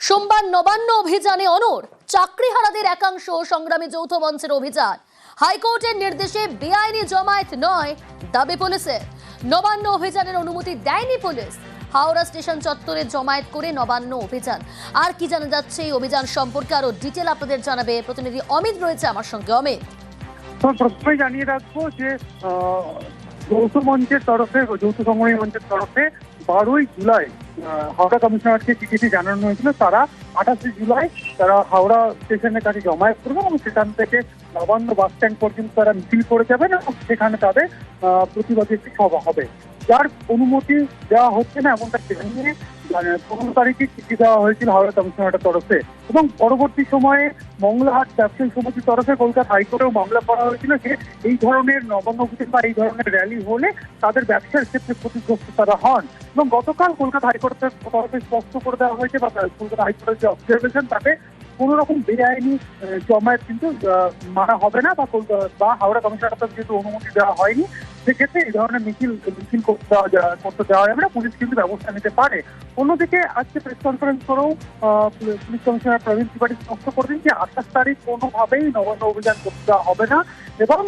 সোমবার নবান্ন অভিযানে অনর চাকরিহারাদের একাংশ সংগ্রামী যৌথ মঞ্চের অভিযান। হাইকোর্টের নির্দেশে বেআইনি জমায়েত নয় দাবি পুলিশের। নবান্ন অভিযানের অনুমতি দেয়নি পুলিশ। হাওড়া স্টেশন চত্বরে জমায়েত করে নবান্ন অভিযান। আর কি জানা যাচ্ছে এই অভিযান সম্পর্কে আরও ডিটেল আপনাদের জানাবে প্রতিনিধি অমিত রয়েছে আমার সঙ্গে। অমিত। প্রথমে জানিয়ে রাখব যে যৌথ মঞ্চের তরফে, যৌথ সংগ্রামী মঞ্চের তরফে বারোই জুলাই হাওড়া কমিশনারকে চিঠিটি জানানো হয়েছিল। তারা আঠাশে জুলাই তারা হাওড়া স্টেশনে তাকে জমায়েত করবে এবং সেখান থেকে নবান্ন বাস স্ট্যান্ড পর্যন্ত তারা মিছিল করে যাবেন এবং সেখানে তাদের প্রতিবাদী একটি সভা হবে। যার অনুমতি দেওয়া হচ্ছে না, এমনটা জানিয়ে মানে পনেরো তারিখে চিঠি দেওয়া হয়েছিল হাওড়া কমিশনারের তরফে। এবং পরবর্তী সময়ে মংলাহাট ব্যবসায়ী সমিতির তরফে কলকাতা হাইকোর্টেও মামলা করা হয়েছিল যে এই ধরনের নবান্ন অভিযান বা এই ধরনের র্যালি হলে তাদের ব্যবসার ক্ষেত্রে ক্ষতিগ্রস্ত তারা হন। এবং গতকাল কলকাতা হাইকোর্টের তরফে স্পষ্ট করে দেওয়া হয়েছে বা কলকাতা হাইকোর্টের যে অবজারভেশন তাতে কোনো রকম বেআইনি জমায়েত কিন্তু মানা হবে না বা বা হাওড়া কমিশনার তরফে যেহেতু অনুমতি দেওয়া হয়নি, সেক্ষেত্রে এই ধরনের মিছিল মিছিল করতে দেওয়া যাবে না। পুলিশ কিন্তু ব্যবস্থা নিতে পারে। অন্যদিকে আজকে প্রেস কনফারেন্স করেও পুলিশ কমিশনার প্রবীণ ত্রিপাঠী স্পষ্ট করে যে আঠাশ তারিখ কোনোভাবেই নবান্ন অভিযান করতে দেওয়া হবে না এবং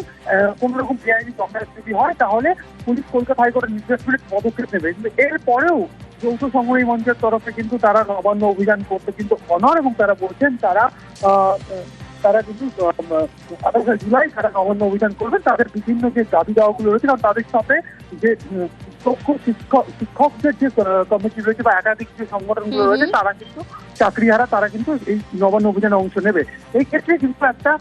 কোনো রকম বেআইনি জমায়েত যদি হয়, তাহলে পুলিশ কলকাতা হাইকোর্টের নির্দেশ পদক্ষেপ নেবে। কিন্তু এরপরেও যৌথ সংগ্রামী মঞ্চের তরফে কিন্তু তারা নবান্ন অভিযান করতে কিন্তু অনর এবং তারা বলছেন তারা তারা কিন্তু আঠাশে জুলাই তারা নবান্ন অভিযান করবেন তাদের বিভিন্ন যে দাবি দাওয়াগুলো রয়েছে কারণ তাদের সাথে যে দক্ষ শিক্ষক শিক্ষকদের যে কমিটি রয়েছে বা একাধিক যে সংগঠনগুলো। রয়েছে তারা কিন্তু চাকরিহারা তারা কিন্তু এই নবান্ন অভিযানে অংশ নেবে এই ক্ষেত্রে কিন্তু একটা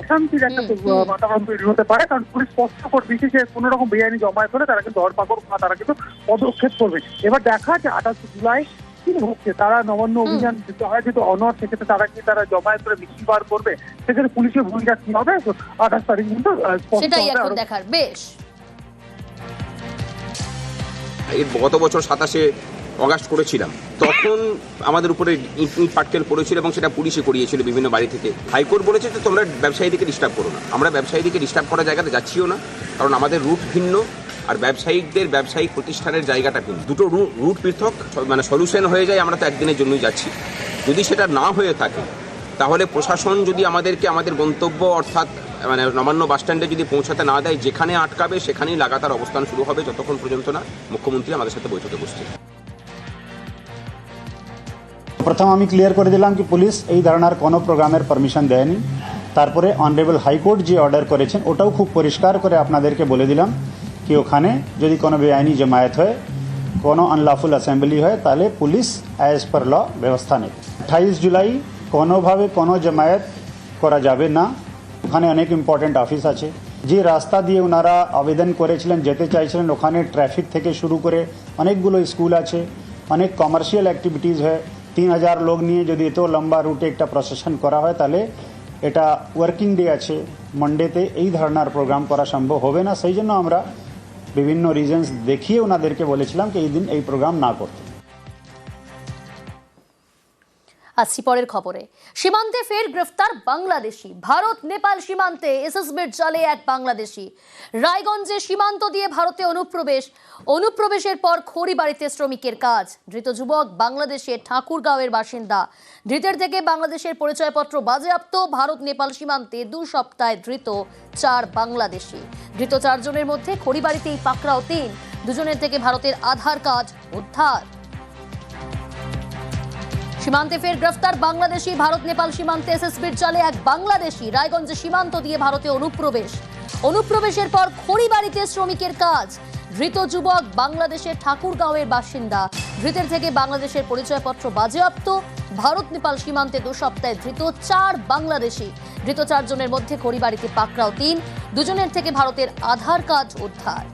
অশান্তির একটা। বাতাবরণ তৈরি হতে পারে। কারণ পুলিশ স্পষ্ট করে দিয়েছে যে কোনো রকম বেআইনি জমায়েত হলে তারা কিন্তু ধরপাকড় বা তারা কিন্তু পদক্ষেপ করবে। এবার দেখা যে আঠাশে জুলাই কি হচ্ছে তারা নবান্ন অভিযান যেতে হয় যেহেতু অনর সেক্ষেত্রে তারা কি তারা জমায়েত করে মিছিল বার করবে। সেক্ষেত্রে পুলিশের ভূমিকা কি হবে? আঠাশ তারিখ কিন্তু সেটাই হবে এখন দেখার বেশ। এর গত বছর সাতাশে অগাস্ট করেছিলাম। তখন আমাদের উপরে ইট পাটকেল পড়েছিল এবং সেটা পুলিশে করিয়েছিল বিভিন্ন বাড়ি থেকে। হাইকোর্ট বলেছে যে তোমরা ব্যবসায়ীদেরকে ডিস্টার্ব করো না। আমরা ব্যবসায়ীদেরকে ডিস্টার্ব করার জায়গাতে যাচ্ছিও না, কারণ আমাদের রুট ভিন্ন আর ব্যবসায়িকদের ব্যবসায়িক প্রতিষ্ঠানের জায়গাটা ভিন্ন। দুটো রুট পৃথক মানে সলিউশন হয়ে যায়, আমরা তো একদিনের জন্যই যাচ্ছি। যদি সেটা না হয়ে থাকে, তাহলে প্রশাসন যদি আমাদেরকে, আমাদের গন্তব্য অর্থাৎ মানে নবান্ন বাস স্ট্যান্ডে যদি পৌঁছাতে না দেয়, যেখানে আটকাবে, সেখানেই লাগাতার অবস্থান শুরু হবে যতক্ষণ পর্যন্ত না মুখ্যমন্ত্রী আমাদের সাথে বৈঠকে বসছে প্রথম আমি ক্লিয়ার করে দিলাম কি পুলিশ এই ধরনের কোনো প্রোগ্রামের পারমিশন দেয়নি। তারপরে অনারেবল হাইকোর্ট যে অর্ডার করেছেন, ওটাও খুব পরিষ্কার করে আপনাদেরকে বলে দিলাম কি ওখানে যদি কোনো বেআইনি জমায়েত হয়, কোনো আনলফুল অ্যাসেম্বলি হয়, তাহলে পুলিশ অ্যাজ পার ল ব্যবস্থা নেবে। আঠাইশ জুলাই কোনোভাবে কোনো জমায়েত করা যাবে না। ওখানে অনেক ইম্পর্টেন্ট অফিস আছে। যে রাস্তা দিয়ে ওনারা আবেদন করেছিলেন, যেতে চাইছিলেন, ওখানে ট্রাফিক থেকে শুরু করে অনেকগুলো স্কুল আছে, অনেক কমার্শিয়াল অ্যাক্টিভিটিস হয়। তিন হাজার লোক নিয়ে যদি এত লম্বা রুটে একটা প্রসেশন করা হয়, তাহলে এটা ওয়ার্কিং ডে আছে। মন্ডেতে এই ধরনের প্রোগ্রাম করা সম্ভব হবে না। সেই জন্য আমরা বিভিন্ন রিজনস দেখিয়ে ওনাদেরকে বলেছিলাম কি এই দিন এই প্রোগ্রাম না করতে। আসছি পরের খবরে। সীমান্তে ফের গ্রেফতার বাংলাদেশি। ভারত, নেপাল সীমান্তে এসএসবির জালে এক বাংলাদেশি। রায়গঞ্জে সীমান্ত দিয়ে ভারতে অনুপ্রবেশ। অনুপ্রবেশের পর খড়িবাড়িতে শ্রমিকের কাজ। ধৃত যুবক বাংলাদেশের ঠাকুরগাঁওয়ের বাসিন্দা। ধৃতের থেকে বাংলাদেশের পরিচয়পত্র বাজেয়াপ্ত। ভারত, নেপাল সীমান্তে দু সপ্তাহে ধৃত চার বাংলাদেশি। ধৃত চারজনের মধ্যে খড়িবাড়িতেই পাকড়াও তিন। দুজনের থেকে ভারতের আধার কার্ড উদ্ধার। সীমান্তে ফের গ্রেফতার বাংলাদেশি, ভারত, নেপাল সীমান্তে এসএসবির জালে এক বাংলাদেশি রায়গঞ্জে সীমান্ত দিয়ে ভারতে অনুপ্রবেশ। অনুপ্রবেশের পর খড়িবাড়িতে শ্রমিকের কাজ। ধৃত যুবক বাংলাদেশের ঠাকুরগাঁওয়ের বাসিন্দা। ধৃতের থেকে বাংলাদেশের পরিচয়পত্র বাজেয়াপ্ত। ভারত, নেপাল সীমান্তে দু সপ্তাহে ধৃত চার বাংলাদেশি। ধৃত চারজনের মধ্যে খড়িবাড়িতে পাকড়াও তিন। দুজনের থেকে ভারতের আধার কার্ড উদ্ধার।